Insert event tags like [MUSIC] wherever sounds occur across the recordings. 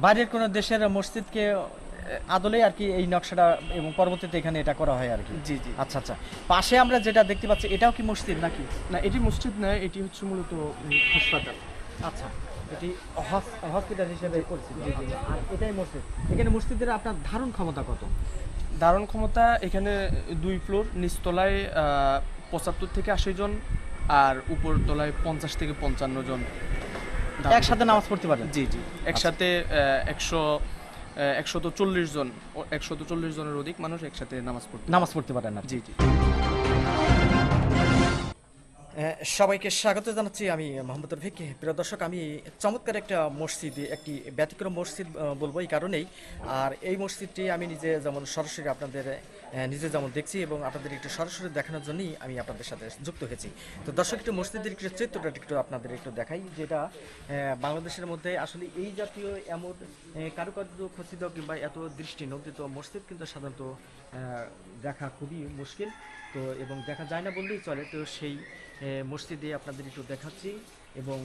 বাইরের কোনো দেশের মসজিদকে আদলে আর কি এই নকশাটা এবং পরবর্তীতে এখানে এটা করা হয় আর কি। জি জি। আচ্ছা আচ্ছা। পাশে আমরা যেটা দেখতে পাচ্ছি এটাও কি মসজিদ নাকি? না এটি মসজিদ নয় এটি হচ্ছে মূলত হাসপাতাল। আচ্ছা এটি হসপিটাল হিসেবে পরিচিত। আর এটাই মসজিদ। এখানে মসজিদের আপনার ধারণ ক্ষমতা কত? ধারণ ক্ষমতা এখানে দুই ফ্লোর নিচতলায় পঁচাত্তর থেকে আশি জন আর উপর তলায় পঞ্চাশ থেকে পঞ্চান্ন জন। একসাথে নামাজ পড়তে পারেন জি জি। একসাথে একশো একশত চল্লিশ জন একশত চল্লিশ জনের অধিক মানুষ একসাথে নামাজ পড়তে নামাজ পড়তে পারেন জি জি। সবাইকে স্বাগত জানাচ্ছি আমি মোহাম্মদ রফিক। প্রিয় দর্শক আমি চমৎকার একটা মসজিদ একটি ব্যতিক্রম মসজিদ বলব এই কারণেই। আর এই মসজিদটি আমি নিজে যেমন সরাসরি আপনাদের নিজে যেমন দেখছি এবং আপনাদের একটু সরাসরি দেখানোর জন্যই আমি আপনাদের সাথে যুক্ত হয়েছি। তো দর্শক, একটু মসজিদের একটু চিত্রটা একটু আপনাদের একটু দেখাই, যেটা বাংলাদেশের মধ্যে আসলে এই জাতীয় এমন কারুকার্য খচিত কিংবা এত দৃষ্টি নন্দিত মসজিদ কিন্তু সাধারণত দেখা খুবই মুশকিল। তো, এবং দেখা যায় না বললেই চলে। তো সেই মসজিদে আপনাদের একটু দেখাচ্ছি। এবং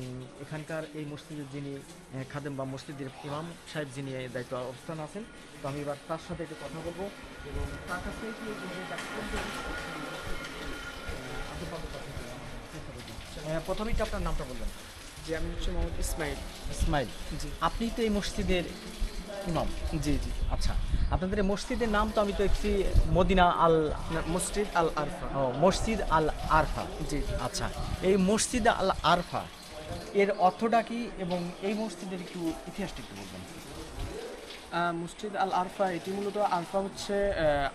এখানকার এই মসজিদের যিনি খাদেম বা মসজিদের ইমাম সাহেব যিনি দায়িত্ব অবস্থান আছেন তো আমি এবার তার সাথে একটু কথা বলব এবং তার কাছ থেকে প্রথমেই তো আপনার নামটা বলবেন। জি আমি হচ্ছে মোহাম্মদ ইসমাইল। ইসমাইল। জি। আপনি তো এই মসজিদের ইমাম। জি জি। আচ্ছা আপনাদের মসজিদের নাম তো আমি তো একটি মদিনা আল মসজিদ আল আরফা। ও, মসজিদ আল আরফা। জি আচ্ছা এই মসজিদ আল আরফা এর অর্থটা কি এবং এই মসজিদের একটু ইতিহাসটা একটু বলবেন? মসজিদ আল আরফা এটি মূলত আরফা হচ্ছে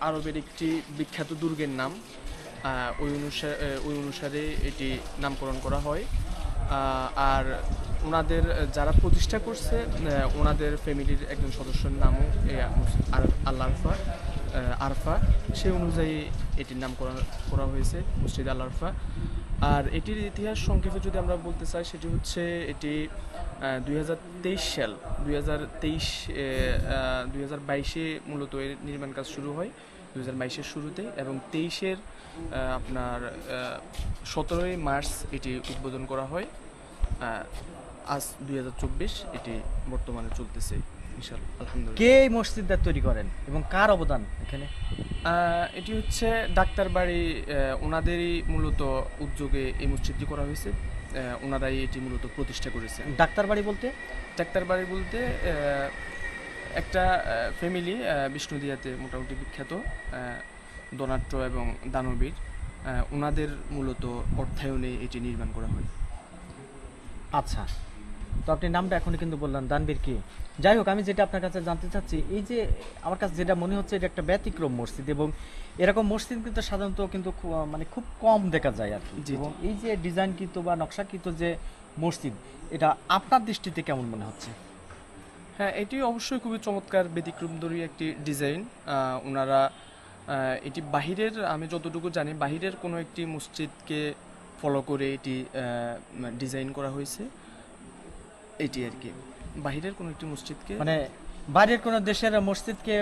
আরবের একটি বিখ্যাত দুর্গের নাম। ওই অনুসারে ওই অনুসারে এটি নামকরণ করা হয়। আর ওনাদের যারা প্রতিষ্ঠা করছে ওনাদের ফ্যামিলির একজন সদস্যের নামও এই আল আরফা। আরফা, সে অনুযায়ী এটির নাম করা হয়েছে, মসজিদ আল আরফা। আর এটির ইতিহাস সংক্ষেপে যদি আমরা বলতে চাই, সেটি হচ্ছে এটি দুই হাজার তেইশ সাল, দুই হাজার তেইশ দুই হাজার বাইশে মূলত এর নির্মাণ কাজ শুরু হয়, দুই হাজার বাইশের শুরুতে এবং তেইশের আপনার সতেরোই মার্চ এটি উদ্বোধন করা হয়। আজ দুই হাজার চব্বিশ এটি বর্তমানে চলতেছে। কে এই মসজিদটা তৈরি করেন এবং কার অবদান এখানে? এটি হচ্ছে ডাক্তার বাড়ি ওনাদেরই মূলত উদ্যোগে এই মসজিদটি করা হয়েছে। ওনারাই এটি মূলত প্রতিষ্ঠা করেছেন। ডাক্তার বাড়ি বলতে? ডাক্তার বাড়ি বলতে একটা ফ্যামিলি বিষ্ণুদিয়াতে মোটামুটি বিখ্যাত দনাট্য এবং দানবীর। ওনাদের মূলত অর্থায়নে এটি নির্মাণ করা হয়। আচ্ছা তো আপনি নামটা এখনই কিন্তু বললেন দানবীর কি? যাই হোক আমি যেটা আপনার কাছে জানতে চাচ্ছি এই যে আমার কাছে যেটা মনে হচ্ছে এটা একটা ব্যতিক্রম মসজিদ এবং এরকম মসজিদ কিন্তু সাধারণত কিন্তু মানে খুব কম দেখা যায় আর কি। এবং এই যে ডিজাইনকৃত বা নকশাকৃত যে মসজিদ এটা আপনার দৃষ্টিতে কেমন মনে হচ্ছে? হ্যাঁ এটি অবশ্যই খুবই চমৎকার ব্যতিক্রম ব্যতিক্রমধর্মী একটি ডিজাইন। আহ, ওনারা আহ, এটি বাহিরের আমি যতটুকু জানি বাহিরের কোনো একটি মসজিদকে ফলো করে এটি ডিজাইন করা হয়েছে। এটি আর কি। বাহিরের কোনো একটি মসজিদকে মানে বাইরের কোনো দেশের মসজিদকে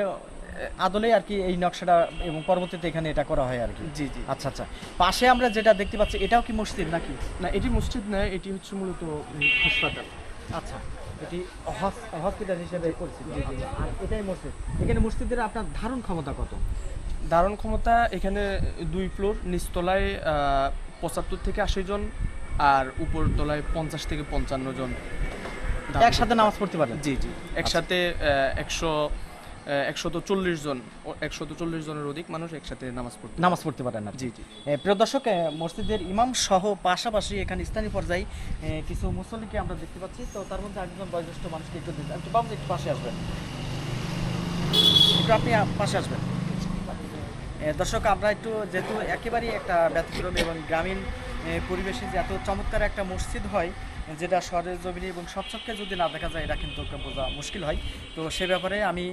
আদলে আর কি এই নকশাটা এবং পরবর্তীতে এখানে এটা করা হয় আর কি। জি জি। আচ্ছা আচ্ছা। পাশে আমরা যেটা দেখতে পাচ্ছি এটাও কি মসজিদ নাকি? না এটি মসজিদ নয় এটি হচ্ছে মূলত হাসপাতাল। আচ্ছা। এটি হসপিটাল হিসেবে পরিচিত। আর এটাই মসজিদ। এখানে মসজিদের আপনার ধারণ ক্ষমতা কত? ধারণ ক্ষমতা এখানে দুই ফ্লোর নিচতলায় পঁচাত্তর থেকে আশি জন আর উপর তলায় পঞ্চাশ থেকে পঞ্চান্ন জন। একসাথে নামাজ পড়তে পারেন জি জি। একসাথে একশো একশত চল্লিশ জন একশত চল্লিশ জনের অধিক মানুষ একসাথে নামাজ পড়তে নামাজ পড়তে পারেন কি। জি জি। প্রিয় দর্শক মসজিদের ইমাম সহ পাশাপাশি এখানে স্থানীয় পর্যায়ে কিছু মুসল্লিকে আমরা দেখতে পাচ্ছি। তো তার মধ্যে একজন বয়োজ্যেষ্ঠ মানুষকে একটু একটু বাবু একটু পাশে আসবেন। একটু আপনি পাশে আসবেন। দর্শক আমরা একটু যেহেতু একেবারেই একটা ব্যতিক্রম এবং গ্রামীণ পরিবেশে যে এত চমৎকার একটা মসজিদ হয় যেটা শহরের জমিনে এবং সবচক্ষে যদি না দেখা যায় এটা কিন্তু বোঝা মুশকিল হয়। তো সে ব্যাপারে আমি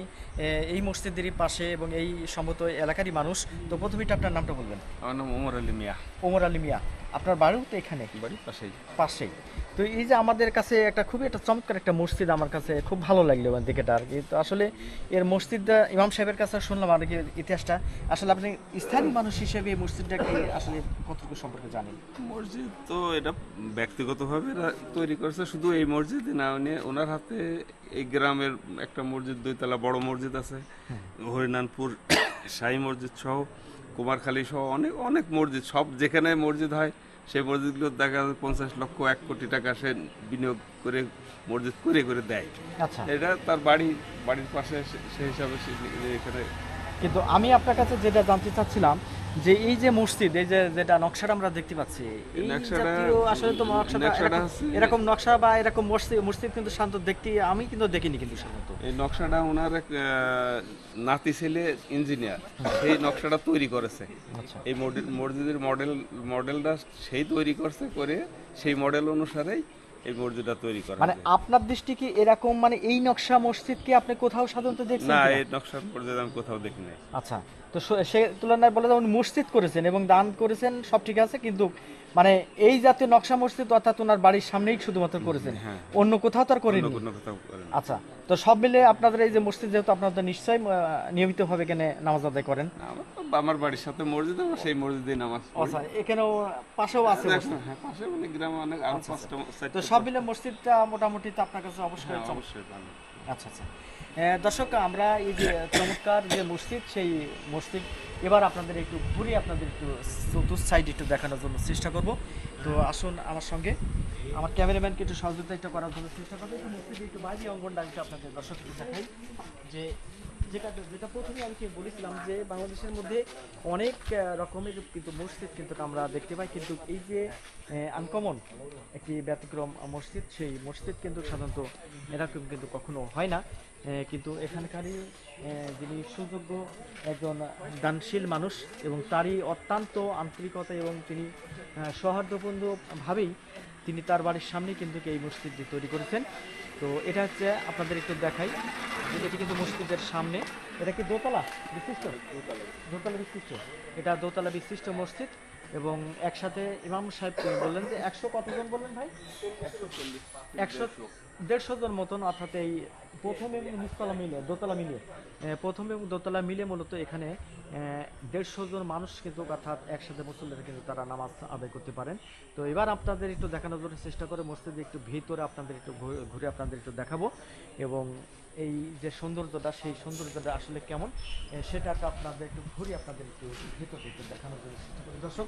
এই মসজিদেরই পাশে এবং এই সমত এলাকারই মানুষ। তো প্রথমেই আপনার নামটা বলবেন? আমার নাম ওমর আলী মিয়া। ওমর আলী মিয়া। আপনার বাড়িও তো এখানে? বাড়ি পাশেই। পাশেই। তো এই যে আমাদের কাছে একটা খুবই একটা চমৎকার একটা মসজিদ আমার কাছে খুব ভালো লাগল মানে দিকেটা আর কি তো আসলে এর মসজিদটা ইমাম সাহেবের কাছে শুনলাম আর কি ইতিহাসটা। আসলে আপনি স্থানীয় মানুষ হিসেবে এই মসজিদটাকে আসলে কতটুকু সম্পর্কে জানেন? মসজিদ তো এটা ব্যক্তিগতভাবে তৈরি করেছে শুধু এই মসজিদ না উনি ওনার হাতে এই গ্রামের একটা মসজিদ দুইতলা বড় মসজিদ আছে হরিনানপুর [COUGHS] শাহী মসজিদ সহ কুমারখালী সহ অনেক অনেক মসজিদ সব যেখানে মসজিদ হয় সেই মসজিদগুলো দেখা যাচ্ছে পঞ্চাশ লক্ষ এক কোটি টাকা সে বিনিয়োগ করে মসজিদ করে করে দেয়। আচ্ছা। এটা তার বাড়ি বাড়ির পাশে সেই হিসাবে সে এখানে কিন্তু আমি আপনার কাছে যেটা জানতে চাচ্ছিলাম যে এই যে মসজিদ এই যে যেটা নকশাটা আমরা দেখতে পাচ্ছি এই জাতীয় আসলে তো নকশাটা এরকম- নকশা বা এরকম মসজিদ মসজিদ কিন্তু শান্ত দেখতে আমি কিন্তু দেখিনি কিন্তু সাধারণত। এই নকশাটা ওনার এক নাতি ছেলে ইঞ্জিনিয়ার সেই নকশাটা তৈরি করেছে। আচ্ছা। এই মসজিদের মডেল মডেলটা সেই তৈরি করছে করে সেই মডেল অনুসারেই এই মসজিদটা তৈরি করা মানে আপনার দৃষ্টি কি এরকম মানে এই নকশা মসজিদ কি আপনি কোথাও সাধারণত দেখছেন না এই নকশার মসজিদ আমি কোথাও দেখি নাই। আচ্ছা। তো সে- তুলনায় বলে যেমন মসজিদ করেছেন এবং দান করেছেন সব ঠিক আছে কিন্তু মানে এই জাতীয় নকশা মসজিদ অর্থাৎ ওনার বাড়ির সামনেই শুধুমাত্র করেছেন। হ্যাঁ। অন্য কোথাও তো আর করেনি আচ্ছা তো সব মিলে আপনাদের এই যে মসজিদ যেহেতু আপনাদের নিশ্চয়ই আহ, নিয়মিতভাবে এখানে নামাজ আদায় করেন। আমার বাড়ির সাথে মসজিদ আমরা সেই মসজিদে নামাজ আচ্ছা এখানেও পাশেও আছে মসজিদ। হ্যাঁ পাশে মানে গ্রামে অনেক আরও পাঁচটা তো সব মিলে মসজিদটা মোটামুটি তো আপনার কাছে অবশ্যই হ্যাঁ, অবশ্যই আচ্ছা আচ্ছা। দর্শক, আমরা এই যে চমৎকার যে মসজিদ, সেই মসজিদ এবার আপনাদের একটু ঘুরে আপনাদের একটু চতুর্থ সাইড একটু দেখানোর জন্য চেষ্টা করব। তো আসুন আমার সঙ্গে। আমার ক্যামেরাম্যানকে একটু সহযোগিতা একটু করার জন্য চেষ্টা করব। একটু একটু বাইরে অঙ্গনটা একটু আপনাদের দর্শক দেখাই। যে যেটা যেটা প্রথমে আমি বলেছিলাম যে বাংলাদেশের মধ্যে অনেক রকমের কিন্তু মসজিদ কিন্তু আমরা দেখতে পাই। কিন্তু এই যে আনকমন একটি ব্যতিক্রম মসজিদ, সেই মসজিদ কিন্তু সাধারণত এরকম কিন্তু কখনো হয় না। কিন্তু এখানকারই যিনি সুযোগ্য একজন দানশীল মানুষ এবং তারই অত্যন্ত আন্তরিকতা এবং তিনি সৌহার্দ্যপূর্ণভাবেই তিনি তার বাড়ির সামনেই কিন্তু এই মসজিদটি তৈরি করেছেন। তো এটা হচ্ছে আপনাদের একটু দেখাই। এটি কিন্তু মসজিদের সামনে। এটা কি দোতলা বিশিষ্ট? দোতলা বিশিষ্ট। এটা দোতলা বিশিষ্ট মসজিদ এবং একসাথে ইমাম সাহেব বললেন যে একশো কতজন বললেন ভাই? একশো দেড়শো জন মতন অর্থাৎ এই প্রথম এবং নিচতলা মিলে, দোতলা মিলে প্রথম এবং দোতলা মিলে মূলত এখানে দেড়শো জন মানুষ কিন্তু অর্থাৎ একসাথে মুসল্লিরা কিন্তু তারা নামাজ আদায় করতে পারেন। তো এবার আপনাদের একটু দেখানোর জন্য চেষ্টা করে মসজিদে একটু ভিতরে আপনাদের একটু ঘুরে- আপনাদের একটু দেখাবো। এবং এই যে সৌন্দর্যটা, সেই সৌন্দর্যটা আসলে কেমন সেটাকে আপনাদের একটু ঘুরে আপনাদের একটু ভিতরে একটু দেখানোর জন্য চেষ্টা করি। দর্শক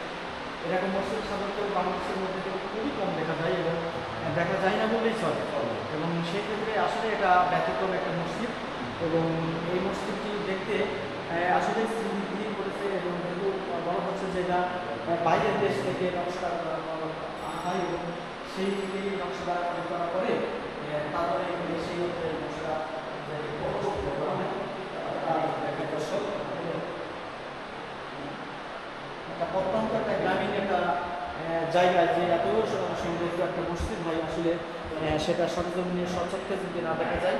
এরকম মসজিদ সাধারণত বাংলাদেশের মধ্যে খুবই কম দেখা যায় এবং দেখা যায় না বললেই চলে। এবং সেই ক্ষেত্রে আসলে এটা ব্যতিক্রম একটা মসজিদ এবং এই মসজিদটি দেখতে আসলে স্মৃতি করেছে এবং বলা হচ্ছে যে এটা বাইরের দেশ থেকে নকশা আনা হয় এবং সেই থেকেই নকশা করা করে তারপরে সেই নকশা করা একটা অত্যন্ত একটা গ্রামীণ একটা আহ, জায়গায় যে এত সৌন্দর্য একটা মসজিদ হয় আসলে সেটা সরজমিনের সচক্ষে যদি না দেখা যায়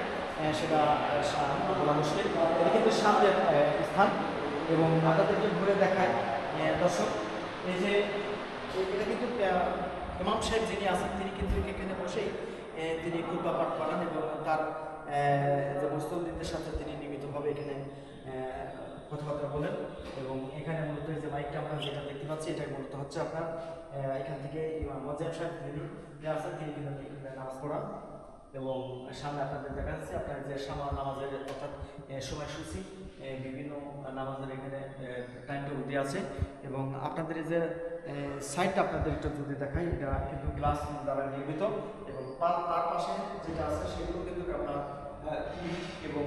সেটা বলা মুশকিল। এটা কিন্তু সামনের স্থান এবং আপনাদেরকে ঘুরে দেখায় দর্শক। এই যে, এটা কিন্তু ইমাম সাহেব যিনি আছেন, তিনি কিন্তু এখানে বসেই তিনি কুরবা পাঠ করান এবং তার যে মুস্তদিনদের সাথে তিনি নিয়মিতভাবে এখানে কথাবার্তা বলেন এবং এখানে মূলত যে মাইকটা আমরা যেটা দেখতে পাচ্ছি এটা মূলত হচ্ছে আপনার এখান থেকে ইমাম সাহেব যে আছেন, তিনি কিন্তু নামাজ পড়ান এবং সামনে আপনাদের দেখা যাচ্ছে, আপনার যে সামা, নামাজের অর্থাৎ সময়সূচি বিভিন্ন নামাজের এখানে টাইম টেবিল দেওয়া আছে এবং আপনাদের যে সাইডটা আপনাদের একটু যদি দেখাই, এটা কিন্তু গ্লাস দ্বারা নির্মিত এবং তার পাশে যেটা আছে, সেগুলো কিন্তু আপনার এবং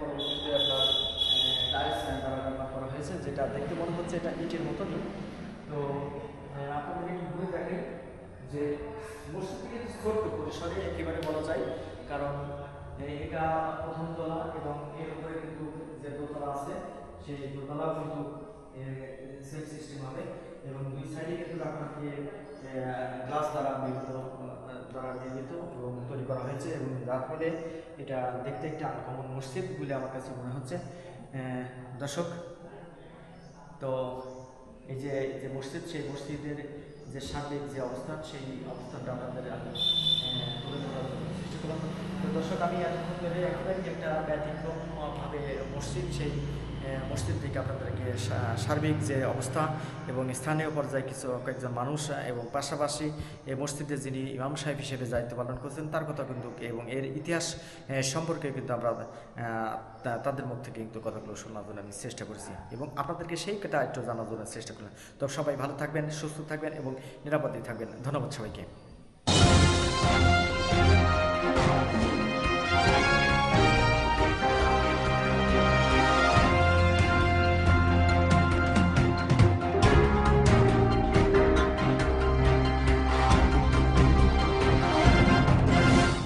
পরবর্তীতে আপনার টাইলস দ্বারা নির্মাণ করা হয়েছে, যেটা দেখতে মনে হচ্ছে এটা ইটের মতনই। তো আপনাদের একটু ঘুরে দেখেন যে মসজিদটি কিন্তু ছোট্ট পরিসরে একেবারে বলা যায়, কারণ এটা প্রথম তলা এবং এর উপরে কিন্তু যে দোতলা আছে, সেই দোতলা কিন্তু সেম সিস্টেম হবে এবং দুই সাইডে কিন্তু আপনাকে গ্লাস দ্বারা নির্মিত দ্বারা নির্মিত এবং তৈরি করা হয়েছে এবং যার ফলে এটা দেখতে একটা আনকমন মসজিদ বলে আমার কাছে মনে হচ্ছে। দর্শক, তো এই যে যে মসজিদ, সেই মসজিদের যে সার্বিক যে অবস্থান, সেই অবস্থানটা আমাদের তো দর্শক, আমি এতক্ষণ ধরে একটা ব্যতিক্রমভাবে মসজিদ, সেই মসজিদ থেকে আপনাদেরকে সার্বিক যে অবস্থা এবং স্থানীয় পর্যায়ে কিছু কয়েকজন মানুষ এবং পাশাপাশি এই মসজিদে যিনি ইমাম সাহেব হিসেবে দায়িত্ব পালন করছেন, তার কথা কিন্তু এবং এর ইতিহাস সম্পর্কে কিন্তু আমরা তাদের মুখ থেকে কিন্তু কথাগুলো শোনার জন্য আমি চেষ্টা করেছি এবং আপনাদেরকে সেই কথা একটু জানার জন্য চেষ্টা করলাম। তো সবাই ভালো থাকবেন, সুস্থ থাকবেন এবং নিরাপদে থাকবেন। ধন্যবাদ সবাইকে।